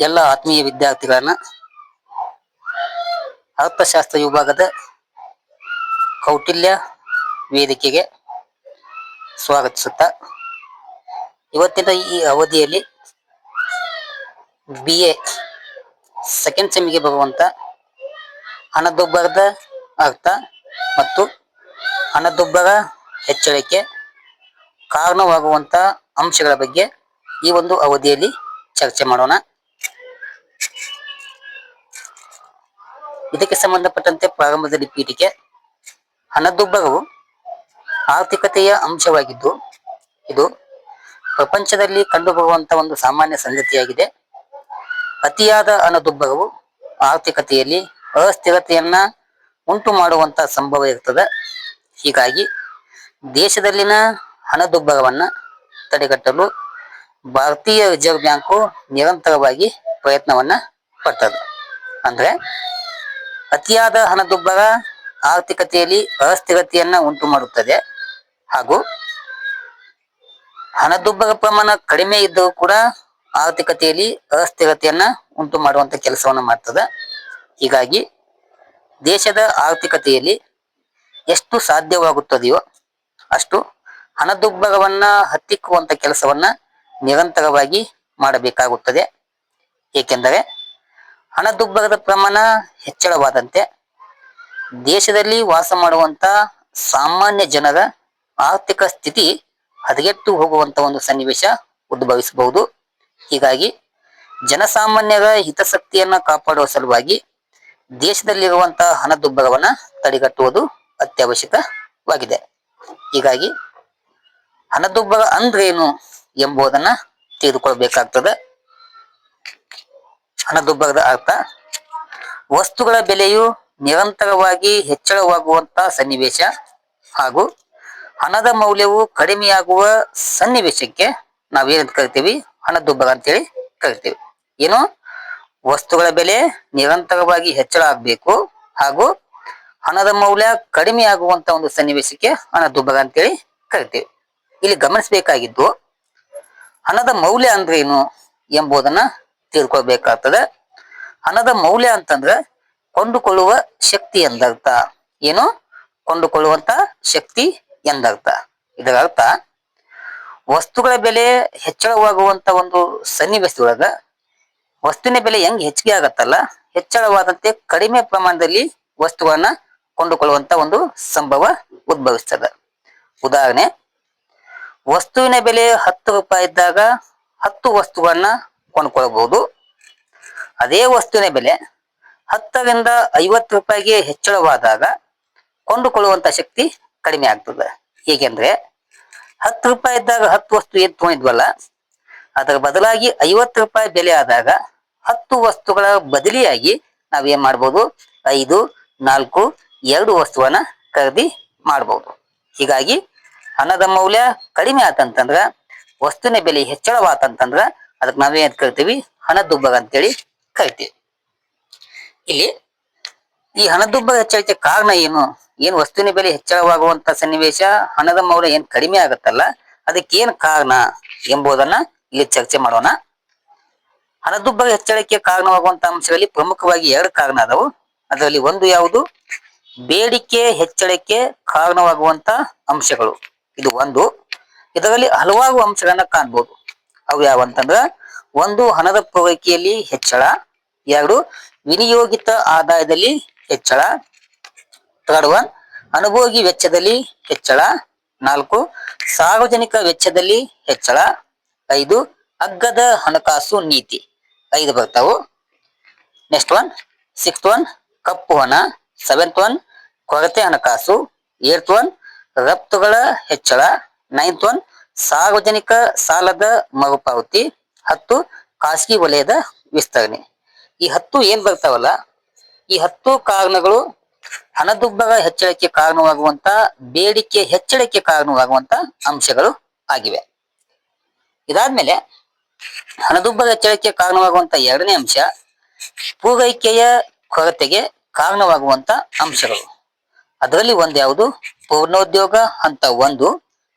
ಎಲ್ಲ ಆತ್ಮೀಯ ವಿದ್ಯಾರ್ಥಿಗಳನ್ನ ಅರ್ಥಶಾಸ್ತ್ರ ವಿಭಾಗದ ಕೌಟಿಲ್ಯ ವೇದಿಕೆಗೆ ಸ್ವಾಗತಿಸುತ್ತಾ, ಇವತ್ತಿನ ಈ ಅವಧಿಯಲ್ಲಿ ಬಿ ಎ ಸೆಕೆಂಡ್ ಸೆಮಿಗೆ ಬರುವಂತ ಹಣದುಬ್ಬರದ ಅರ್ಥ ಮತ್ತು ಹಣದುಬ್ಬರ ಹೆಚ್ಚಳಕ್ಕೆ ಕಾರಣವಾಗುವಂತ ಅಂಶಗಳ ಬಗ್ಗೆ ಈ ಒಂದು ಅವಧಿಯಲ್ಲಿ ಚರ್ಚೆ ಮಾಡೋಣ. ಇದಕ್ಕೆ ಸಂಬಂಧಪಟ್ಟಂತೆ ಪ್ರಾರಂಭದಲ್ಲಿ ಪೀಠಿಕೆ ಹಣದುಬ್ಬರವು ಆರ್ಥಿಕತೆಯ ಅಂಶವಾಗಿದ್ದು, ಇದು ಪ್ರಪಂಚದಲ್ಲಿ ಕಂಡುಬರುವಂತಹ ಒಂದು ಸಾಮಾನ್ಯ ಸಂಗತಿಯಾಗಿದೆ. ಅತಿಯಾದ ಹಣದುಬ್ಬರವು ಆರ್ಥಿಕತೆಯಲ್ಲಿ ಅಸ್ಥಿರತೆಯನ್ನ ಉಂಟು ಮಾಡುವಂತ ಸಂಭವ ಇರ್ತದೆ. ಹೀಗಾಗಿ ದೇಶದಲ್ಲಿನ ಹಣದುಬ್ಬರವನ್ನ ತಡೆಗಟ್ಟಲು ಭಾರತೀಯ ರಿಸರ್ವ್ ಬ್ಯಾಂಕು ನಿರಂತರವಾಗಿ ಪ್ರಯತ್ನವನ್ನ ಪಡ್ತದೆ. ಅಂದ್ರೆ ಅತಿಯಾದ ಹಣದುಬ್ಬರ ಆರ್ಥಿಕತೆಯಲ್ಲಿ ಅಸ್ಥಿರತೆಯನ್ನ ಉಂಟು ಮಾಡುತ್ತದೆ. ಹಾಗೂ ಹಣದುಬ್ಬರ ಪ್ರಮಾಣ ಕಡಿಮೆ ಇದ್ದರೂ ಕೂಡ ಆರ್ಥಿಕತೆಯಲ್ಲಿ ಅಸ್ಥಿರತೆಯನ್ನು ಉಂಟು ಮಾಡುವಂತ ಕೆಲಸವನ್ನು ಮಾಡ್ತದೆ. ಹೀಗಾಗಿ ದೇಶದ ಆರ್ಥಿಕತೆಯಲ್ಲಿ ಎಷ್ಟು ಸಾಧ್ಯವಾಗುತ್ತದೆಯೋ ಅಷ್ಟು ಹಣದುಬ್ಬರವನ್ನ ಹತ್ತಿಕ್ಕುವಂತ ಕೆಲಸವನ್ನ ನಿರಂತರವಾಗಿ ಮಾಡಬೇಕಾಗುತ್ತದೆ. ಏಕೆಂದರೆ ಹಣದುಬ್ಬರದ ಪ್ರಮಾಣ ಹೆಚ್ಚಳವಾದಂತೆ ದೇಶದಲ್ಲಿ ವಾಸ ಮಾಡುವಂತ ಸಾಮಾನ್ಯ ಜನರ ಆರ್ಥಿಕ ಸ್ಥಿತಿ ಹದಗೆಟ್ಟು ಹೋಗುವಂತ ಒಂದು ಸನ್ನಿವೇಶ ಉದ್ಭವಿಸಬಹುದು. ಹೀಗಾಗಿ ಜನಸಾಮಾನ್ಯರ ಹಿತಾಸಕ್ತಿಯನ್ನ ಕಾಪಾಡುವ ಸಲುವಾಗಿ ದೇಶದಲ್ಲಿರುವಂತಹ ಹಣದುಬ್ಬರವನ್ನ ತಡೆಗಟ್ಟುವುದು ಅತ್ಯವಶ್ಯಕವಾಗಿದೆ. ಹೀಗಾಗಿ ಹಣದುಬ್ಬರ ಅಂದ್ರೇನು ಎಂಬುದನ್ನ ತಿಳಿದುಕೊಳ್ಬೇಕಾಗ್ತದೆ. ಹಣದುಬ್ಬರದ ಅರ್ಥ, ವಸ್ತುಗಳ ಬೆಲೆಯು ನಿರಂತರವಾಗಿ ಹೆಚ್ಚಳವಾಗುವಂತ ಸನ್ನಿವೇಶ ಹಾಗೂ ಹಣದ ಮೌಲ್ಯವು ಕಡಿಮೆಯಾಗುವ ಸನ್ನಿವೇಶಕ್ಕೆ ನಾವೇನಂತ ಕರಿತೀವಿ? ಹಣದುಬ್ಬರ ಅಂತೇಳಿ ಕರಿತೀವಿ. ಏನು? ವಸ್ತುಗಳ ಬೆಲೆ ನಿರಂತರವಾಗಿ ಹೆಚ್ಚಳ ಆಗ್ಬೇಕು ಹಾಗೂ ಹಣದ ಮೌಲ್ಯ ಕಡಿಮೆ ಆಗುವಂತ ಒಂದು ಸನ್ನಿವೇಶಕ್ಕೆ ಹಣದುಬ್ಬರ ಅಂತೇಳಿ ಕರಿತೀವಿ. ಇಲ್ಲಿ ಗಮನಿಸಬೇಕಾಗಿದ್ದು ಹಣದ ಮೌಲ್ಯ ಅಂದ್ರೆ ಏನು ಎಂಬುದನ್ನ ತಿಳ್ಕೊಳ್ಬೇಕಾಗ್ತದೆ. ಹಣದ ಮೌಲ್ಯ ಅಂತಂದ್ರೆ ಕೊಂಡುಕೊಳ್ಳುವ ಶಕ್ತಿ ಎಂದರ್ಥ. ಏನು? ಕೊಂಡುಕೊಳ್ಳುವಂತ ಶಕ್ತಿ ಎಂದರ್ಥ. ಇದರ ಅರ್ಥ, ವಸ್ತುಗಳ ಬೆಲೆ ಹೆಚ್ಚಳವಾಗುವಂತ ಒಂದು ಸನ್ನಿವೇಶದೊಳಗ ವಸ್ತುವಿನ ಬೆಲೆ ಹೆಂಗ್ ಹೆಚ್ಚಿಗೆ ಆಗತ್ತಲ್ಲ, ಹೆಚ್ಚಳವಾದಂತೆ ಕಡಿಮೆ ಪ್ರಮಾಣದಲ್ಲಿ ವಸ್ತುಗಳನ್ನ ಕೊಂಡುಕೊಳ್ಳುವಂತ ಒಂದು ಸಂಭವ ಉದ್ಭವಿಸ್ತದೆ. ಉದಾಹರಣೆ ವಸ್ತುವಿನ ಬೆಲೆ ಹತ್ತು ರೂಪಾಯಿ ಇದ್ದಾಗ ಹತ್ತು ವಸ್ತುಗಳನ್ನ ಕೊಂಡ್ಕೊಳ್ಬಹುದು. ಅದೇ ವಸ್ತುವಿನ ಬೆಲೆ ಹತ್ತರಿಂದ ಐವತ್ತು ರೂಪಾಯಿಗೆ ಹೆಚ್ಚಳವಾದಾಗ ಕೊಂಡುಕೊಳ್ಳುವಂತ ಶಕ್ತಿ ಕಡಿಮೆ ಆಗ್ತದೆ. ಹೇಗೆಂದ್ರೆ ಹತ್ತು ರೂಪಾಯಿ ಇದ್ದಾಗ ಹತ್ತು ವಸ್ತು ಏನ್ ತಗೊಂಡಿದ್ವಲ್ಲ, ಅದರ ಬದಲಾಗಿ ಐವತ್ತು ರೂಪಾಯಿ ಬೆಲೆ ಆದಾಗ ಹತ್ತು ವಸ್ತುಗಳ ಬದಲಿಯಾಗಿ ನಾವೇನ್ ಮಾಡ್ಬೋದು, ಐದು, ನಾಲ್ಕು, ಎರಡು ವಸ್ತುವನ್ನ ಖರೀದಿ ಮಾಡ್ಬೋದು. ಹೀಗಾಗಿ ಹಣದ ಮೌಲ್ಯ ಕಡಿಮೆ ಆತಂತಂದ್ರ, ವಸ್ತುವಿನ ಬೆಲೆ ಹೆಚ್ಚಳವಾತಂತಂದ್ರ ಅದಕ್ಕೆ ನಾವೇನ್ ಕರಿತೀವಿ? ಹಣದುಬ್ಬರ ಅಂತೇಳಿ ಕರಿತೀವಿ. ಇಲ್ಲಿ ಈ ಹಣದುಬ್ಬರ ಹೆಚ್ಚಳಕ್ಕೆ ಕಾರಣ ಏನು? ಏನ್ ವಸ್ತುವಿನ ಬೆಲೆ ಹೆಚ್ಚಳವಾಗುವಂತ ಸನ್ನಿವೇಶ, ಹಣದ ಮೌಲ್ಯ ಏನ್ ಕಡಿಮೆ ಆಗುತ್ತಲ್ಲ ಅದಕ್ಕೆ ಏನ್ ಕಾರಣ ಎಂಬುದನ್ನ ಇಲ್ಲಿ ಚರ್ಚೆ ಮಾಡೋಣ. ಹಣದುಬ್ಬರ ಹೆಚ್ಚಳಕ್ಕೆ ಕಾರಣವಾಗುವಂತ ಅಂಶಗಳಲ್ಲಿ ಪ್ರಮುಖವಾಗಿ ಎರಡು ಕಾರಣ ಅದಾವು. ಅದರಲ್ಲಿ ಒಂದು ಯಾವುದು? ಬೇಡಿಕೆ ಹೆಚ್ಚಳಕ್ಕೆ ಕಾರಣವಾಗುವಂತ ಅಂಶಗಳು. ಇದು ಒಂದು. ಇದರಲ್ಲಿ ಹಲವಾರು ಅಂಶಗಳನ್ನ ಕಾಣ್ಬೋದು. ಅವು ಯಾವಂತಂದ್ರ ಒಂದು ಹಣದ ಪೂರೈಕೆಯಲ್ಲಿ ಹೆಚ್ಚಳ, ಎರಡು ವಿನಿಯೋಗಿತ ಆದಾಯದಲ್ಲಿ ಹೆಚ್ಚಳ, ಥರ್ಡ್ ಒನ್ ಅನುಭೋಗಿ ವೆಚ್ಚದಲ್ಲಿ ಹೆಚ್ಚಳ, ನಾಲ್ಕು ಸಾರ್ವಜನಿಕ ವೆಚ್ಚದಲ್ಲಿ ಹೆಚ್ಚಳ, ಐದು ಅಗ್ಗದ ಹಣಕಾಸು ನೀತಿ. ಐದು ಬರ್ತಾವು. ನೆಕ್ಸ್ಟ್ ಒನ್, ಸಿಕ್ಸ್ತ್ ಒನ್ ಕಪ್ಪು ಹಣ, ಸೆವೆಂತ್ ಒನ್ ಕೊರತೆ ಹಣಕಾಸು ಏರ್ತ್ ಒನ್ ರಫ್ತುಗಳ ಹೆಚ್ಚಳ. ನೈನ್ತ್ ಒನ್ ಸಾರ್ವಜನಿಕ ಸಾಲದ ಮರುಪಾವತಿ. ಹತ್ತು, ಖಾಸಗಿ ವಲಯದ ವಿಸ್ತರಣೆ. ಈ ಹತ್ತು ಏನ್ ಬರ್ತಾವಲ್ಲ? ಈ ಹತ್ತು ಕಾರಣಗಳು ಹಣದುಬ್ಬರ ಹೆಚ್ಚಳಕ್ಕೆ ಕಾರಣವಾಗುವಂತ, ಬೇಡಿಕೆ ಹೆಚ್ಚಳಕ್ಕೆ ಕಾರಣವಾಗುವಂತ ಅಂಶಗಳು ಆಗಿವೆ. ಇದಾದ್ಮೇಲೆ ಹಣದುಬ್ಬರ ಹೆಚ್ಚಳಕ್ಕೆ ಕಾರಣವಾಗುವಂತ ಎರಡನೇ ಅಂಶ, ಪೂರೈಕೆಯ ಕೊರತೆಗೆ ಕಾರಣವಾಗುವಂತ ಅಂಶಗಳು. ಅದರಲ್ಲಿ ಒಂದು ಯಾವುದು? ಪೂರ್ಣೋದ್ಯೋಗ ಹಂತ ಒಂದು.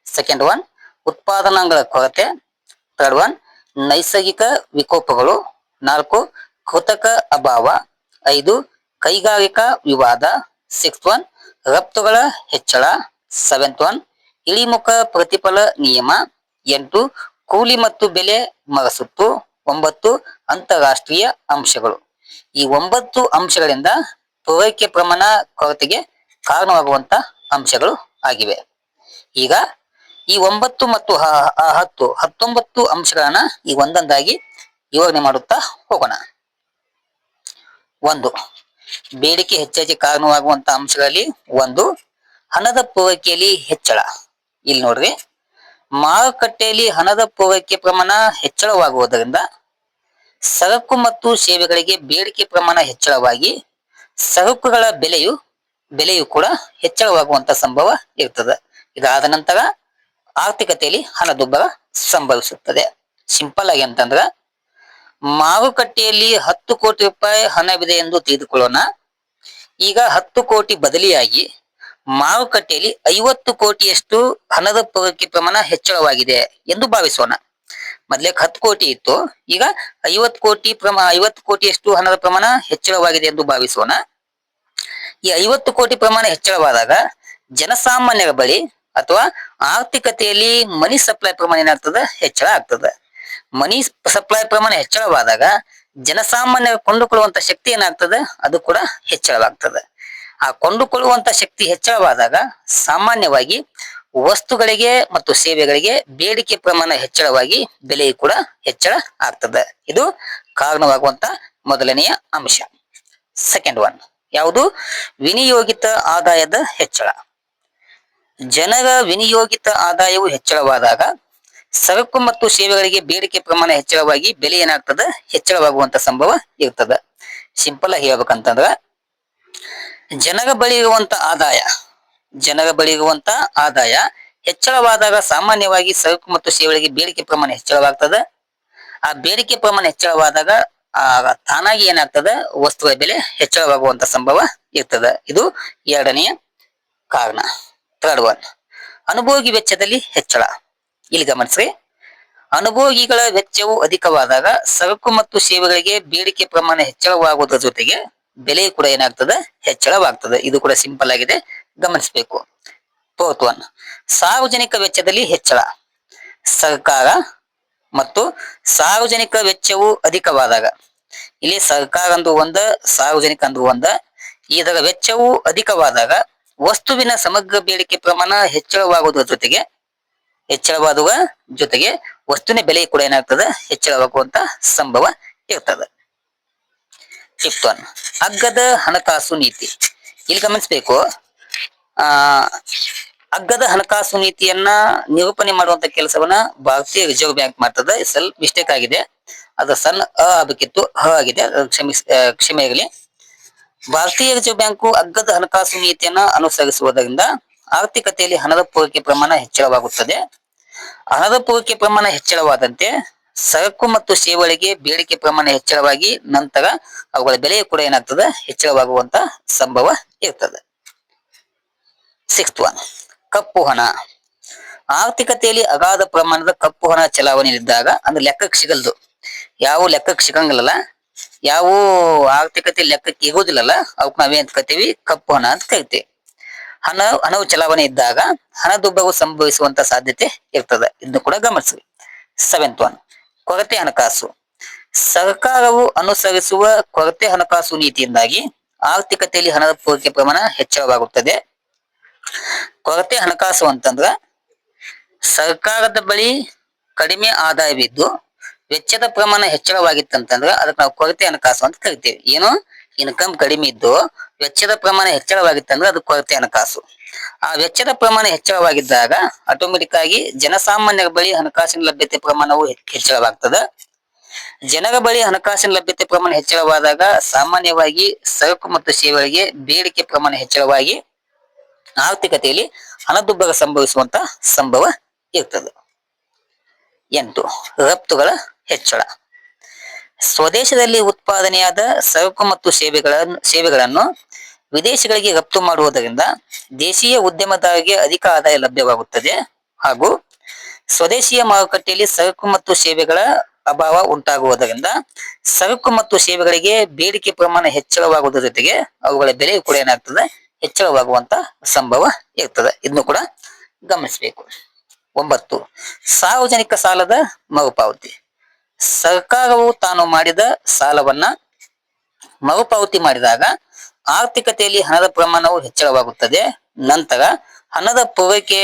ಸೆಕೆಂಡ್ ಒನ್ ಉತ್ಪಾದನಾಂಗಗಳ ಕೊರತೆ. ಥರ್ಡ್ ಒನ್ ನೈಸರ್ಗಿಕ ವಿಕೋಪಗಳು. ನಾಲ್ಕು, ಕೃತಕ ಅಭಾವ. ಐದು, ಕೈಗಾರಿಕಾ ವಿವಾದ. ಸಿಕ್ಸ್ ಒನ್ ರಫ್ತುಗಳ ಹೆಚ್ಚಳ. ಸೆವೆಂತ್ ಒನ್ ಇಳಿಮುಖ ಪ್ರತಿಫಲ ನಿಯಮ. ಎಂಟು, ಕೂಲಿ ಮತ್ತು ಬೆಲೆ ಮರಸುತ್ತು. ಒಂಬತ್ತು, ಅಂತಾರಾಷ್ಟ್ರೀಯ ಅಂಶಗಳು. ಈ ಒಂಬತ್ತು ಅಂಶಗಳಿಂದ ಪೂರೈಕೆ ಪ್ರಮಾಣ ಕೊರತೆಗೆ ಕಾರಣವಾಗುವಂತ ಅಂಶಗಳು ಆಗಿವೆ. ಈಗ ಈ ಒಂಬತ್ತು ಮತ್ತು ಹತ್ತು, ಹತ್ತೊಂಬತ್ತು ಅಂಶಗಳನ್ನ ಈ ಒಂದೊಂದಾಗಿ ಯೋಜನೆ ಮಾಡುತ್ತಾ ಹೋಗೋಣ. ಒಂದು, ಬೇಡಿಕೆ ಹೆಚ್ಚಾಗಿ ಕಾರಣವಾಗುವಂತ ಅಂಶಗಳಲ್ಲಿ ಒಂದು, ಹಣದ ಪೂರೈಕೆಯಲ್ಲಿ ಹೆಚ್ಚಳ. ಇಲ್ಲಿ ನೋಡ್ರಿ, ಮಾರುಕಟ್ಟೆಯಲ್ಲಿ ಹಣದ ಪೂರೈಕೆ ಪ್ರಮಾಣ ಹೆಚ್ಚಳವಾಗುವುದರಿಂದ ಸರಕು ಮತ್ತು ಸೇವೆಗಳಿಗೆ ಬೇಡಿಕೆ ಪ್ರಮಾಣ ಹೆಚ್ಚಳವಾಗಿ ಸರಕುಗಳ ಬೆಲೆಯು ಬೆಲೆಯು ಕೂಡ ಹೆಚ್ಚಳವಾಗುವಂತ ಸಂಭವ ಇರ್ತದೆ. ಇದಾದ ನಂತರ ಆರ್ಥಿಕತೆಯಲ್ಲಿ ಹಣದುಬ್ಬರ ಸಂಭವಿಸುತ್ತದೆ. ಸಿಂಪಲ್ ಆಗಿ ಅಂತಂದ್ರ ಮಾರುಕಟ್ಟೆಯಲ್ಲಿ ಹತ್ತು ಕೋಟಿ ರೂಪಾಯಿ ಹಣವಿದೆ ಎಂದು ತಿಳಿದುಕೊಳ್ಳೋಣ. ಈಗ ಹತ್ತು ಕೋಟಿ ಬದಲಿಯಾಗಿ ಮಾರುಕಟ್ಟೆಯಲ್ಲಿ ಐವತ್ತು ಕೋಟಿಯಷ್ಟು ಹಣದ ಪೂರೈಕೆ ಪ್ರಮಾಣ ಹೆಚ್ಚಳವಾಗಿದೆ ಎಂದು ಭಾವಿಸೋಣ. ಮೊದ್ಲೇಕ್ ಹತ್ತು ಕೋಟಿ ಇತ್ತು, ಈಗ ಐವತ್ತು ಕೋಟಿ ಪ್ರಮಾಣ ಐವತ್ತು ಕೋಟಿಯಷ್ಟು ಹಣದ ಪ್ರಮಾಣ ಹೆಚ್ಚಳವಾಗಿದೆ ಎಂದು ಭಾವಿಸೋಣ. ಈ ಐವತ್ತು ಕೋಟಿ ಪ್ರಮಾಣ ಹೆಚ್ಚಳವಾದಾಗ ಜನಸಾಮಾನ್ಯರ ಬಳಿ ಅಥವಾ ಆರ್ಥಿಕತೆಯಲ್ಲಿ ಮನಿ ಸಪ್ಲೈ ಪ್ರಮಾಣ ಏನಾಗ್ತದೆ? ಹೆಚ್ಚಳ ಆಗ್ತದೆ. ಮನಿ ಸಪ್ಲೈ ಪ್ರಮಾಣ ಹೆಚ್ಚಳವಾದಾಗ ಜನಸಾಮಾನ್ಯರು ಕೊಂಡುಕೊಳ್ಳುವಂತ ಶಕ್ತಿ ಏನಾಗ್ತದೆ? ಅದು ಕೂಡ ಹೆಚ್ಚಳವಾಗ್ತದೆ. ಆ ಕೊಂಡುಕೊಳ್ಳುವಂತ ಶಕ್ತಿ ಹೆಚ್ಚಳವಾದಾಗ ಸಾಮಾನ್ಯವಾಗಿ ವಸ್ತುಗಳಿಗೆ ಮತ್ತು ಸೇವೆಗಳಿಗೆ ಬೇಡಿಕೆ ಪ್ರಮಾಣ ಹೆಚ್ಚಳವಾಗಿ ಬೆಲೆ ಕೂಡ ಹೆಚ್ಚಳ ಆಗ್ತದೆ. ಇದು ಕಾರಣವಾಗುವಂತ ಮೊದಲನೆಯ ಅಂಶ. ಸೆಕೆಂಡ್ ಒನ್ ಯಾವುದು? ವಿನಿಯೋಗಿತ ಆದಾಯದ ಹೆಚ್ಚಳ. ಜನರ ವಿನಿಯೋಗಿತ ಆದಾಯವು ಹೆಚ್ಚಳವಾದಾಗ ಸರಕು ಮತ್ತು ಸೇವೆಗಳಿಗೆ ಬೇಡಿಕೆ ಪ್ರಮಾಣ ಹೆಚ್ಚಳವಾಗಿ ಬೆಲೆ ಏನಾಗ್ತದ ಹೆಚ್ಚಳವಾಗುವಂತ ಸಂಭವ ಇರ್ತದ. ಸಿಂಪಲ್ ಆಗಿ ಹೇಳ್ಬೇಕಂತಂದ್ರ, ಜನರ ಬಳಿ ಇರುವಂತ ಆದಾಯ, ಜನರ ಬಳಿ ಇರುವಂತ ಆದಾಯ ಹೆಚ್ಚಳವಾದಾಗ ಸಾಮಾನ್ಯವಾಗಿ ಸರಕು ಮತ್ತು ಸೇವೆಗಳಿಗೆ ಬೇಡಿಕೆ ಪ್ರಮಾಣ ಹೆಚ್ಚಳವಾಗ್ತದ. ಆ ಬೇಡಿಕೆ ಪ್ರಮಾಣ ಹೆಚ್ಚಳವಾದಾಗ ಆ ತಾನಾಗಿ ಏನಾಗ್ತದೆ? ವಸ್ತುವ ಬೆಲೆ ಹೆಚ್ಚಳವಾಗುವಂತ ಸಂಭವ ಇರ್ತದೆ. ಇದು ಎರಡನೆಯ ಕಾರಣ. ಥರ್ಡ್ ಒನ್ ಅನುಭೋಗಿ ವೆಚ್ಚದಲ್ಲಿ ಹೆಚ್ಚಳ. ಇಲ್ಲಿ ಗಮನಿಸ್ರಿ. ಅನುಭೋಗಿಗಳ ವೆಚ್ಚವು ಅಧಿಕವಾದಾಗ ಸರಕು ಮತ್ತು ಸೇವೆಗಳಿಗೆ ಬೇಡಿಕೆ ಪ್ರಮಾಣ ಹೆಚ್ಚಳವಾಗುವುದರ ಜೊತೆಗೆ ಬೆಲೆ ಕೂಡ ಏನಾಗ್ತದೆ? ಹೆಚ್ಚಳವಾಗ್ತದೆ. ಇದು ಕೂಡ ಸಿಂಪಲ್ ಆಗಿದೆ. ಗಮನಿಸಬೇಕು. ಫೋರ್ತ್ ಒನ್ ಸಾರ್ವಜನಿಕ ವೆಚ್ಚದಲ್ಲಿ ಹೆಚ್ಚಳ. ಸರ್ಕಾರ ಮತ್ತು ಸಾರ್ವಜನಿಕ ವೆಚ್ಚವು ಅಧಿಕವಾದಾಗ. ಇಲ್ಲಿ ಸರ್ಕಾರ ಅಂದು ಒಂದ ಸಾರ್ವಜನಿಕ ಅಂದು ಒಂದ. ಇದರ ವೆಚ್ಚವು ಅಧಿಕವಾದಾಗ ವಸ್ತುವಿನ ಸಮಗ್ರ ಬೇಡಿಕೆ ಪ್ರಮಾಣ ಹೆಚ್ಚಳವಾಗುವುದರ ಜೊತೆಗೆ ಹೆಚ್ಚಳವಾಗುವ ಜೊತೆಗೆ ವಸ್ತುವಿನ ಬೆಲೆ ಕೂಡ ಏನಾಗ್ತದೆ? ಹೆಚ್ಚಳವಾಗುವಂತ ಸಂಭವ ಇರ್ತದೆ. ಫಿಫ್ತ್ ಒನ್ ಅಗ್ಗದ ಹಣಕಾಸು ನೀತಿ. ಇಲ್ಲಿ ಗಮನಿಸಬೇಕು. ಆ ಅಗ್ಗದ ಹಣಕಾಸು ನೀತಿಯನ್ನ ನಿರೂಪಣೆ ಮಾಡುವಂತ ಕೆಲಸವನ್ನ ಭಾರತೀಯ ರಿಸರ್ವ್ ಬ್ಯಾಂಕ್ ಮಾಡ್ತದೆ. ಸಲ್ ಮಿಸ್ಟೇಕ್ ಆಗಿದೆ. ಅದು ಸಣ್ಣ ಅ ಆಗಬೇಕಿತ್ತು, ಹ ಆಗಿದೆ. ಕ್ಷಮಿ ಕ್ಷಮೆ ಇರಲಿ ಭಾರತೀಯ ರಿಸರ್ವ್ ಬ್ಯಾಂಕು ಅಗ್ಗದ ಹಣಕಾಸು ನೀತಿಯನ್ನ ಅನುಸರಿಸುವುದರಿಂದ ಆರ್ಥಿಕತೆಯಲ್ಲಿ ಹಣದ ಪೂರೈಕೆ ಪ್ರಮಾಣ ಹೆಚ್ಚಳವಾಗುತ್ತದೆ. ಹಣದ ಪೂರೈಕೆ ಪ್ರಮಾಣ ಹೆಚ್ಚಳವಾದಂತೆ ಸರಕು ಮತ್ತು ಸೇವೆಗಳಿಗೆ ಬೇಡಿಕೆ ಪ್ರಮಾಣ ಹೆಚ್ಚಳವಾಗಿ ನಂತರ ಅವುಗಳ ಬೆಲೆ ಕೂಡ ಏನಾಗ್ತದೆ? ಹೆಚ್ಚಳವಾಗುವಂತ ಸಂಭವ ಇರ್ತದೆ. ಸಿಕ್ಸ್ತ್ ಒನ್ ಕಪ್ಪು ಹಣ. ಆರ್ಥಿಕತೆಯಲ್ಲಿ ಅಗಾಧ ಪ್ರಮಾಣದ ಕಪ್ಪು ಹಣ ಚಲಾವಣೆಯಲ್ಲಿದ್ದಾಗ ಅಂದ್ರೆ ಲೆಕ್ಕಕ್ಕೆ ಸಿಗಲ್ದು. ಯಾವ ಲೆಕ್ಕಕ್ಕೆ ಸಿಗಂಗಿಲ್ಲಲ್ಲ. ಯಾವ ಆರ್ಥಿಕತೆ ಲೆಕ್ಕಕ್ಕೆ ಇಗೋದಿಲ್ಲಲ್ಲ. ಅವಕ್ಕೆ ನಾವೇನ್ ಕರಿತೀವಿ ಕಪ್ಪು ಹಣ ಅಂತ ಕರಿತೀವಿ. ಹಣ, ಹಣವು ಚಲಾವಣೆ ಇದ್ದಾಗ ಹಣದುಬ್ಬವು ಸಂಭವಿಸುವಂತ ಸಾಧ್ಯತೆ ಇರ್ತದೆ. ಇದನ್ನು ಕೂಡ ಗಮನಿಸಿ. ಸೆವೆಂತ್ ಒನ್ ಕೊರತೆ ಹಣಕಾಸು. ಸರ್ಕಾರವು ಅನುಸರಿಸುವ ಕೊರತೆ ಹಣಕಾಸು ನೀತಿಯಿಂದಾಗಿ ಆರ್ಥಿಕತೆಯಲ್ಲಿ ಹಣದ ಪೂರೈಕೆ ಪ್ರಮಾಣ ಹೆಚ್ಚಳವಾಗುತ್ತದೆ. ಕೊರತೆ ಹಣಕಾಸು ಅಂತಂದ್ರ ಸರ್ಕಾರದ ಬಳಿ ಕಡಿಮೆ ಆದಾಯವಿದ್ದು ವೆಚ್ಚದ ಪ್ರಮಾಣ ಹೆಚ್ಚಳವಾಗಿತ್ತಂತಂದ್ರ ಅದಕ್ಕೆ ನಾವು ಕೊರತೆ ಹಣಕಾಸು ಅಂತ ಕರಿತೇವೆ. ಏನು? ಇನ್ಕಮ್ ಕಡಿಮೆ ಇದ್ದು ವೆಚ್ಚದ ಪ್ರಮಾಣ ಹೆಚ್ಚಳವಾಗಿತ್ತಂದ್ರೆ ಅದು ಕೊರತೆ ಹಣಕಾಸು. ಆ ವೆಚ್ಚದ ಪ್ರಮಾಣ ಹೆಚ್ಚಳವಾಗಿದ್ದಾಗ ಆಟೋಮೆಟಿಕ್ ಆಗಿ ಜನಸಾಮಾನ್ಯರ ಬಳಿ ಹಣಕಾಸಿನ ಲಭ್ಯತೆ ಪ್ರಮಾಣವು ಹೆಚ್- ಹೆಚ್ಚಳವಾಗ್ತದೆ. ಜನರ ಬಳಿ ಹಣಕಾಸಿನ ಲಭ್ಯತೆ ಪ್ರಮಾಣ ಹೆಚ್ಚಳವಾದಾಗ ಸಾಮಾನ್ಯವಾಗಿ ಸರಕು ಮತ್ತು ಸೇವೆಗಳಿಗೆ ಬೇಡಿಕೆ ಪ್ರಮಾಣ ಹೆಚ್ಚಳವಾಗಿ ಆರ್ಥಿಕತೆಯಲ್ಲಿ ಹಣದುಬ್ಬರ ಸಂಭವಿಸುವಂತ ಸಂಭವ ಇರ್ತದೆ. ಎಂಟು, ರಫ್ತುಗಳ ಹೆಚ್ಚಳ. ಸ್ವದೇಶದಲ್ಲಿ ಉತ್ಪಾದನೆಯಾದ ಸರಕು ಮತ್ತು ಸೇವೆಗಳನ್ನು ಸೇವೆಗಳನ್ನು ವಿದೇಶಗಳಿಗೆ ರಫ್ತು ಮಾಡುವುದರಿಂದ ದೇಶೀಯ ಉದ್ಯಮದಾರರಿಗೆ ಅಧಿಕ ಆದಾಯ ಲಭ್ಯವಾಗುತ್ತದೆ ಹಾಗೂ ಸ್ವದೇಶಿಯ ಮಾರುಕಟ್ಟೆಯಲ್ಲಿ ಸರಕು ಮತ್ತು ಸೇವೆಗಳ ಅಭಾವ ಉಂಟಾಗುವುದರಿಂದ ಸರಕು ಮತ್ತು ಸೇವೆಗಳಿಗೆ ಬೇಡಿಕೆ ಪ್ರಮಾಣ ಹೆಚ್ಚಳವಾಗುವುದರ ಜೊತೆಗೆ ಅವುಗಳ ಬೆಲೆ ಕೂಡ ಏನಾಗ್ತದೆ? ಹೆಚ್ಚಳವಾಗುವಂತ ಸಂಭವ ಇರ್ತದೆ. ಇದನ್ನು ಕೂಡ ಗಮನಿಸಬೇಕು. ಒಂಬತ್ತು, ಸಾರ್ವಜನಿಕ ಸಾಲದ ಮರುಪಾವತಿ. ಸರ್ಕಾರವು ತಾನು ಮಾಡಿದ ಸಾಲವನ್ನ ಮರುಪಾವತಿ ಮಾಡಿದಾಗ ಆರ್ಥಿಕತೆಯಲ್ಲಿ ಹಣದ ಪ್ರಮಾಣವು ಹೆಚ್ಚಳವಾಗುತ್ತದೆ. ನಂತರ ಹಣದ ಪೂರೈಕೆ,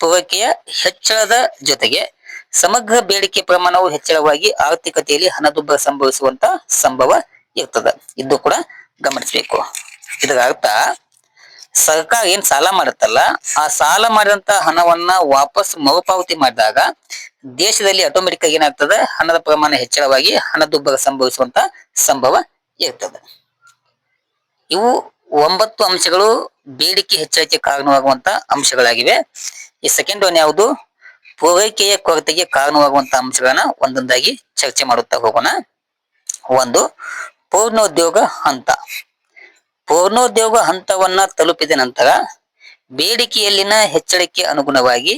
ಪೂರೈಕೆಯ ಹೆಚ್ಚಳದ ಜೊತೆಗೆ ಸಮಗ್ರ ಬೇಡಿಕೆ ಪ್ರಮಾಣವು ಹೆಚ್ಚಳವಾಗಿ ಆರ್ಥಿಕತೆಯಲ್ಲಿ ಹಣದುಬ್ಬರ ಸಂಭವಿಸುವಂತ ಸಂಭವ ಇರ್ತದೆ. ಇದು ಕೂಡ ಗಮನಿಸಬೇಕು. ಇದರ ಅರ್ಥ ಸರ್ಕಾರ ಏನ್ ಸಾಲ ಮಾಡುತ್ತಲ್ಲ, ಆ ಸಾಲ ಮಾಡಿದಂತ ಹಣವನ್ನ ವಾಪಸ್ ಮರುಪಾವತಿ ಮಾಡಿದಾಗ ದೇಶದಲ್ಲಿ ಆಟೋಮೆಟಿಕ್ ಆಗಿ ಏನಾಗ್ತದೆ? ಹಣದ ಪ್ರಮಾಣ ಹೆಚ್ಚಳವಾಗಿ ಹಣದುಬ್ಬರ ಸಂಭವಿಸುವಂತ ಸಂಭವ ಇರ್ತದೆ. ಇವು ಒಂಬತ್ತು ಅಂಶಗಳು ಬೇಡಿಕೆ ಹೆಚ್ಚಳಕ್ಕೆ ಕಾರಣವಾಗುವಂತ ಅಂಶಗಳಾಗಿವೆ. ಈ ಸೆಕೆಂಡ್ ಒನ್ ಯಾವುದು? ಪೂರೈಕೆಯ ಕೊರತೆಗೆ ಕಾರಣವಾಗುವಂತ ಅಂಶಗಳನ್ನ ಒಂದೊಂದಾಗಿ ಚರ್ಚೆ ಮಾಡುತ್ತಾ ಹೋಗೋಣ. ಒಂದು ಪೂರ್ಣೋದ್ಯೋಗ ಹಂತ. ಪೂರ್ಣೋದ್ಯೋಗ ಹಂತವನ್ನ ತಲುಪಿದ ನಂತರ ಬೇಡಿಕೆಯಲ್ಲಿನ ಹೆಚ್ಚಳಕ್ಕೆ ಅನುಗುಣವಾಗಿ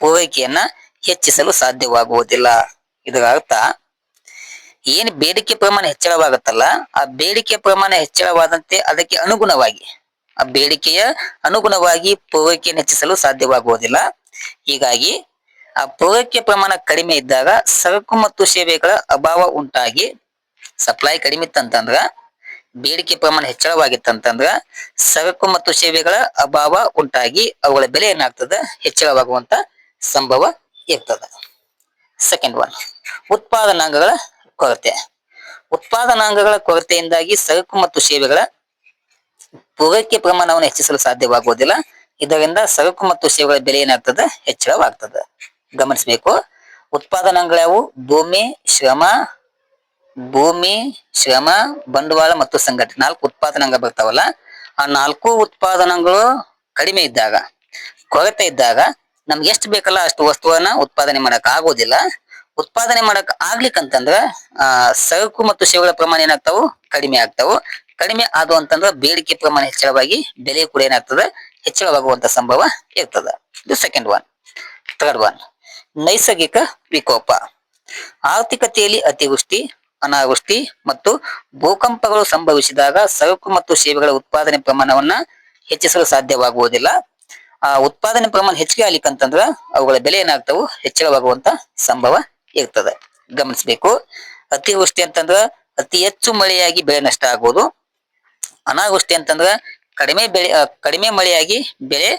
ಪೂರೈಕೆಯನ್ನ ಹೆಚ್ಚಿಸಲು ಸಾಧ್ಯವಾಗುವುದಿಲ್ಲ. ಇದರ ಅರ್ಥ, ಏನ್ ಬೇಡಿಕೆ ಪ್ರಮಾಣ ಹೆಚ್ಚಳವಾಗುತ್ತಲ್ಲ, ಆ ಬೇಡಿಕೆ ಪ್ರಮಾಣ ಹೆಚ್ಚಳವಾದಂತೆ ಅದಕ್ಕೆ ಅನುಗುಣವಾಗಿ, ಆ ಬೇಡಿಕೆಯ ಅನುಗುಣವಾಗಿ ಪೂರೈಕೆಯನ್ನು ಹೆಚ್ಚಿಸಲು ಸಾಧ್ಯವಾಗುವುದಿಲ್ಲ. ಹೀಗಾಗಿ ಆ ಪೂರೈಕೆ ಪ್ರಮಾಣ ಕಡಿಮೆ ಇದ್ದಾಗ ಸರಕು ಮತ್ತು ಸೇವೆಗಳ ಅಭಾವ ಉಂಟಾಗಿ ಸಪ್ಲೈ ಕಡಿಮೆ ಇತ್ತಂತಂದ್ರ ಬೇಡಿಕೆ ಪ್ರಮಾಣ ಹೆಚ್ಚಳವಾಗಿತ್ತಂತಂದ್ರ ಸರಕು ಮತ್ತು ಸೇವೆಗಳ ಅಭಾವ ಉಂಟಾಗಿ ಅವುಗಳ ಬೆಲೆ ಏನಾಗ್ತದ? ಹೆಚ್ಚಳವಾಗುವಂತ ಸಂಭವ ಇರ್ತದ. ಸೆಕೆಂಡ್ ಒನ್ ಉತ್ಪಾದನಾಂಗಗಳ ಕೊರತೆ. ಉತ್ಪಾದನಾಂಗಗಳ ಕೊರತೆಯಿಂದಾಗಿ ಸರಕು ಮತ್ತು ಸೇವೆಗಳ ಪೂರೈಕೆ ಪ್ರಮಾಣವನ್ನು ಹೆಚ್ಚಿಸಲು ಸಾಧ್ಯವಾಗುವುದಿಲ್ಲ. ಇದರಿಂದ ಸರಕು ಮತ್ತು ಸೇವೆಗಳ ಬೆಲೆ ಏನಾಗ್ತದ? ಹೆಚ್ಚಳವಾಗ್ತದ. ಗಮನಿಸಬೇಕು. ಉತ್ಪಾದನಾಂಗಗಳು ಭೂಮಿ, ಶ್ರಮ ಭೂಮಿ, ಶ್ರಮ, ಬಂಡವಾಳ ಮತ್ತು ಸಂಘಟನೆ ನಾಲ್ಕು ಉತ್ಪಾದನಾಂಗ ಬರ್ತಾವಲ್ಲ, ಆ ನಾಲ್ಕು ಉತ್ಪಾದನಾಂಗಗಳು ಕಡಿಮೆ ಇದ್ದಾಗ, ಕೊರತೆ ಇದ್ದಾಗ ನಮ್ಗೆ ಎಷ್ಟು ಬೇಕಲ್ಲ ಅಷ್ಟು ವಸ್ತುವನ್ನ ಉತ್ಪಾದನೆ ಮಾಡಕ್ ಆಗೋದಿಲ್ಲ. ಉತ್ಪಾದನೆ ಮಾಡಕ್ ಆಗ್ಲಿಕ್ಕಂತಂದ್ರ, ಆ, ಸರಕು ಮತ್ತು ಸೇವೆಗಳ ಪ್ರಮಾಣ ಏನಾಗ್ತಾವು? ಕಡಿಮೆ ಆಗ್ತಾವು. ಕಡಿಮೆ ಆದವು ಅಂತಂದ್ರ ಬೇಡಿಕೆ ಪ್ರಮಾಣ ಹೆಚ್ಚಳವಾಗಿ, ಬೆಲೆ ಕೂಡ ಏನಾಗ್ತದೆ? ಹೆಚ್ಚಳವಾಗುವಂತ ಸಂಭವ ಇರ್ತದ. ಇದು ಸೆಕೆಂಡ್ ಒನ್ ಥರ್ಡ್ ಒನ್ ನೈಸರ್ಗಿಕ ವಿಕೋಪ. ಆರ್ಥಿಕತೆಯಲ್ಲಿ ಅತಿವೃಷ್ಟಿ ಅನಾವೃಷ್ಟಿ ಮತ್ತು ಭೂಕಂಪಗಳು ಸಂಭವಿಸಿದಾಗ ಸರಕು ಮತ್ತು ಸೇವೆಗಳ ಉತ್ಪಾದನೆ ಪ್ರಮಾಣವನ್ನ ಹೆಚ್ಚಿಸಲು ಸಾಧ್ಯವಾಗುವುದಿಲ್ಲ. ಆ ಉತ್ಪಾದನೆ ಪ್ರಮಾಣ ಹೆಚ್ಚಿಗೆ ಆಗ್ಲಿಕ್ಕಂತಂದ್ರ ಅವುಗಳ ಬೆಲೆ ಏನಾಗ್ತವೆ? ಹೆಚ್ಚಳವಾಗುವಂತ ಸಂಭವ ಇರ್ತದೆ. ಗಮನಿಸಬೇಕು. ಅತಿವೃಷ್ಟಿ ಅಂತಂದ್ರ ಅತಿ ಹೆಚ್ಚು ಮಳೆಯಾಗಿ ಬೆಳೆ ನಷ್ಟ ಆಗುವುದು. ಅನಾವೃಷ್ಟಿ ಅಂತಂದ್ರ ಕಡಿಮೆ ಬೆಳೆ ಕಡಿಮೆ ಮಳೆಯಾಗಿ ಬೆಳೆ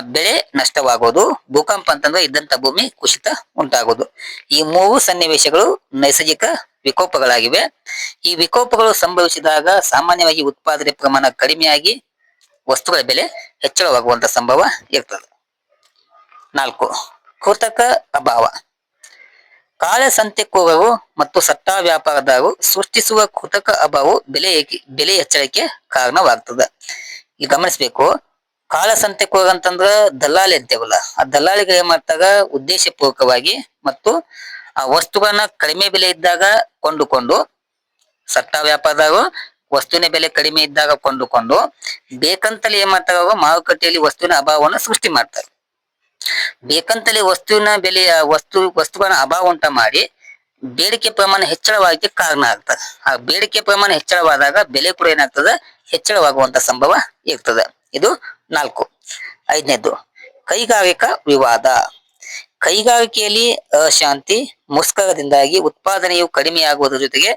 ಬೆಳೆ ನಷ್ಟವಾಗೋದು, ಭೂಕಂಪ ಅಂತಂದ್ರೆ ಇದ್ದಂತ ಭೂಮಿ ಕುಸಿತ ಉಂಟಾಗೋದು. ಈ ಮೂರು ಸನ್ನಿವೇಶಗಳು ನೈಸರ್ಗಿಕ ವಿಕೋಪಗಳಾಗಿವೆ. ಈ ವಿಕೋಪಗಳು ಸಂಭವಿಸಿದಾಗ ಸಾಮಾನ್ಯವಾಗಿ ಉತ್ಪಾದನೆ ಪ್ರಮಾಣ ಕಡಿಮೆಯಾಗಿ ವಸ್ತುಗಳ ಬೆಲೆ ಹೆಚ್ಚಳವಾಗುವಂತ ಸಂಭವ ಇರ್ತದೆ. ನಾಲ್ಕು, ಕೃತಕ ಅಭಾವ. ಕಾಳಸಂತೆಕೋರರು ಮತ್ತು ಸಟ್ಟಾ ವ್ಯಾಪಾರದಾರರು ಸೃಷ್ಟಿಸುವ ಕೃತಕ ಅಭಾವವು ಬೆಲೆ ಬೆಲೆ ಹೆಚ್ಚಳಕ್ಕೆ ಕಾರಣವಾಗ್ತದೆ. ಈಗ ಗಮನಿಸ್ಬೇಕು ಕಾಳಸಂತೆಕೋರ ಅಂತಂದ್ರ ದಲ್ಲಾಳಿ ಅಂತೇವಲ್ಲ, ಆ ದಲ್ಲಾಳಿಗಳು ಏನ್ ಮಾಡ್ತಾಗ ಉದ್ದೇಶಪೂರ್ವಕವಾಗಿ ಮತ್ತು ಆ ವಸ್ತುಗಳನ್ನ ಕಡಿಮೆ ಬೆಲೆ ಇದ್ದಾಗ ಕೊಂಡುಕೊಂಡು, ಸಟ್ಟಾ ವ್ಯಾಪಾರದಾಗ ವಸ್ತುವಿನ ಬೆಲೆ ಕಡಿಮೆ ಇದ್ದಾಗ ಕೊಂಡುಕೊಂಡು, ಬೇಕಂತಲೇ ಏನ್ ಮಾಡ್ತಾಗ ಮಾರುಕಟ್ಟೆಯಲ್ಲಿ ವಸ್ತುವಿನ ಅಭಾವವನ್ನ ಸೃಷ್ಟಿ ಮಾಡ್ತಾರೆ. ಬೇಕಂತಲೇ ವಸ್ತುವಿನ ಬೆಲೆ ವಸ್ತು ವಸ್ತುಗಳ ಅಭಾವ ಉಂಟ ಮಾಡಿ ಬೇಡಿಕೆ ಪ್ರಮಾಣ ಹೆಚ್ಚಳವಾಗಿ ಕಾರಣ ಆಗ್ತದೆ. ಆ ಬೇಡಿಕೆ ಪ್ರಮಾಣ ಹೆಚ್ಚಳವಾದಾಗ ಬೆಲೆ ಕೂಡ ಏನಾಗ್ತದೆ? ಹೆಚ್ಚಳವಾಗುವಂತ ಸಂಭವ ಇರ್ತದೆ. ಇದು ನಾಲ್ಕು. ಐದನೇದು, ಕೈಗಾರಿಕಾ ವಿವಾದ. ಕೈಗಾರಿಕೆಯಲ್ಲಿ ಅಶಾಂತಿ, ಮುಷ್ಕರದಿಂದಾಗಿ ಉತ್ಪಾದನೆಯು ಕಡಿಮೆಯಾಗುವುದರ ಜೊತೆಗೆ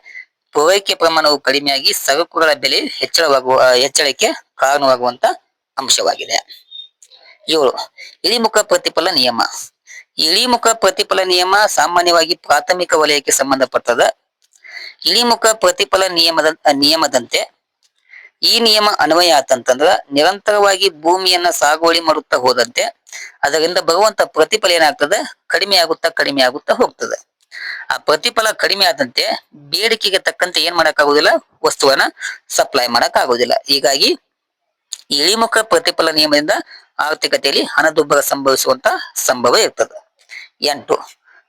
ಪೂರೈಕೆ ಪ್ರಮಾಣವು ಕಡಿಮೆಯಾಗಿ ಸರಕುಗಳ ಬೆಲೆ ಹೆಚ್ಚಳವಾಗುವ ಹೆಚ್ಚಳಕ್ಕೆ ಕಾರಣವಾಗುವಂತ ಅಂಶವಾಗಿದೆ. ಏಳು, ಇಳಿಮುಖ ಪ್ರತಿಫಲ ನಿಯಮ. ಇಳಿಮುಖ ಪ್ರತಿಫಲ ನಿಯಮ ಸಾಮಾನ್ಯವಾಗಿ ಪ್ರಾಥಮಿಕ ವಲಯಕ್ಕೆ ಸಂಬಂಧಪಟ್ಟದ. ಇಳಿಮುಖ ಪ್ರತಿಫಲ ನಿಯಮದ, ನಿಯಮದಂತೆ ಈ ನಿಯಮ ಅನ್ವಯ ಆತಂತಂದ್ರ ನಿರಂತರವಾಗಿ ಭೂಮಿಯನ್ನ ಸಾಗುವಳಿ ಮಾಡುತ್ತಾ ಹೋದಂತೆ ಅದರಿಂದ ಬರುವಂತ ಪ್ರತಿಫಲ ಏನಾಗ್ತದೆ? ಕಡಿಮೆ ಆಗುತ್ತಾ ಕಡಿಮೆ ಆಗುತ್ತಾ ಹೋಗ್ತದೆ. ಆ ಪ್ರತಿಫಲ ಕಡಿಮೆ ಆದಂತೆ ಬೇಡಿಕೆಗೆ ತಕ್ಕಂತೆ ಏನ್ ಮಾಡಕ್ ಆಗುದಿಲ್ಲ ವಸ್ತುವನ್ನ ಸಪ್ಲೈ ಮಾಡಕ್ ಆಗುದಿಲ್ಲ ಹೀಗಾಗಿ ಇಳಿಮುಖ ಪ್ರತಿಫಲ ನಿಯಮದಿಂದ ಆರ್ಥಿಕತೆಯಲ್ಲಿ ಹಣದುಬ್ಬರ ಸಂಭವಿಸುವಂತ ಸಂಭವ ಇರ್ತದೆ. ಎಂಟು,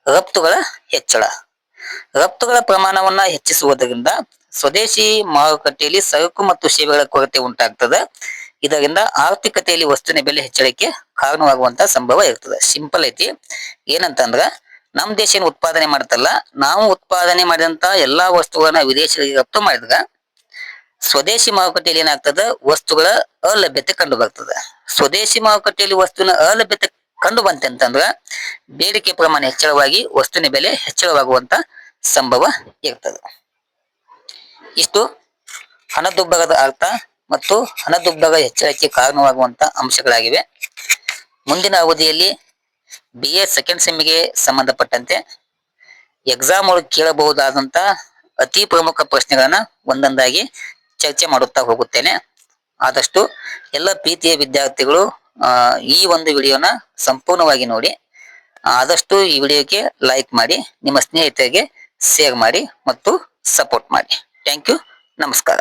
ರಫ್ತುಗಳ ಹೆಚ್ಚಳ. ರಫ್ತುಗಳ ಪ್ರಮಾಣವನ್ನ ಹೆಚ್ಚಿಸುವುದರಿಂದ ಸ್ವದೇಶಿ ಮಾರುಕಟ್ಟೆಯಲ್ಲಿ ಸರಕು ಮತ್ತು ಸೇವೆಗಳ ಕೊರತೆ ಉಂಟಾಗ್ತದೆ. ಇದರಿಂದ ಆರ್ಥಿಕತೆಯಲ್ಲಿ ವಸ್ತುವಿನ ಬೆಲೆ ಹೆಚ್ಚಳಕ್ಕೆ ಕಾರಣವಾಗುವಂತ ಸಂಭವ ಇರ್ತದೆ. ಸಿಂಪಲ್ ಐತಿ. ಏನಂತಂದ್ರ, ನಮ್ ದೇಶ ಏನು ಉತ್ಪಾದನೆ ಮಾಡ್ತಲ್ಲ, ನಾವು ಉತ್ಪಾದನೆ ಮಾಡಿದಂತ ಎಲ್ಲಾ ವಸ್ತುಗಳನ್ನ ವಿದೇಶಗಳಿಗೆ ರಫ್ತು ಮಾಡಿದಾಗ ಸ್ವದೇಶಿ ಮಾರುಕಟ್ಟೆಯಲ್ಲಿ ಏನಾಗ್ತದ, ವಸ್ತುಗಳ ಅಲಭ್ಯತೆ ಕಂಡು ಬರ್ತದೆ ಸ್ವದೇಶಿ ಮಾರುಕಟ್ಟೆಯಲ್ಲಿ ವಸ್ತುವಿನ ಅಲಭ್ಯತೆ ಕಂಡು ಬಂತೆ ಅಂತಂದ್ರ ಬೇಡಿಕೆ ಪ್ರಮಾಣ ಹೆಚ್ಚಳವಾಗಿ ವಸ್ತುವಿನ ಬೆಲೆ ಹೆಚ್ಚಳವಾಗುವಂತ ಸಂಭವ ಇರ್ತದೆ. ಇಷ್ಟು ಹಣದುಬ್ಬರದ ಅರ್ಥ ಮತ್ತು ಹಣದುಬ್ಬರ ಹೆಚ್ಚಳಕ್ಕೆ ಕಾರಣವಾಗುವಂತ ಅಂಶಗಳಾಗಿವೆ. ಮುಂದಿನ ಅವಧಿಯಲ್ಲಿ ಬಿ ಎ ಸೆಕೆಂಡ್ ಸೆಮ್ಗೆ ಸಂಬಂಧಪಟ್ಟಂತೆ ಎಕ್ಸಾಮ್ ಒಳಗೆ ಕೇಳಬಹುದಾದಂತ ಅತಿ ಪ್ರಮುಖ ಪ್ರಶ್ನೆಗಳನ್ನ ಒಂದೊಂದಾಗಿ ಚರ್ಚೆ ಮಾಡುತ್ತಾ ಹೋಗುತ್ತೇನೆ. ಆದಷ್ಟು ಎಲ್ಲ ಪ್ರೀತಿಯ ವಿದ್ಯಾರ್ಥಿಗಳು ಈ ಒಂದು ವಿಡಿಯೋನ ಸಂಪೂರ್ಣವಾಗಿ ನೋಡಿ, ಆದಷ್ಟು ಈ ವಿಡಿಯೋಕ್ಕೆ ಲೈಕ್ ಮಾಡಿ, ನಿಮ್ಮ ಸ್ನೇಹಿತರಿಗೆ ಶೇರ್ ಮಾಡಿ ಮತ್ತು ಸಪೋರ್ಟ್ ಮಾಡಿ. ಥ್ಯಾಂಕ್ ಯು ನಮಸ್ಕಾರ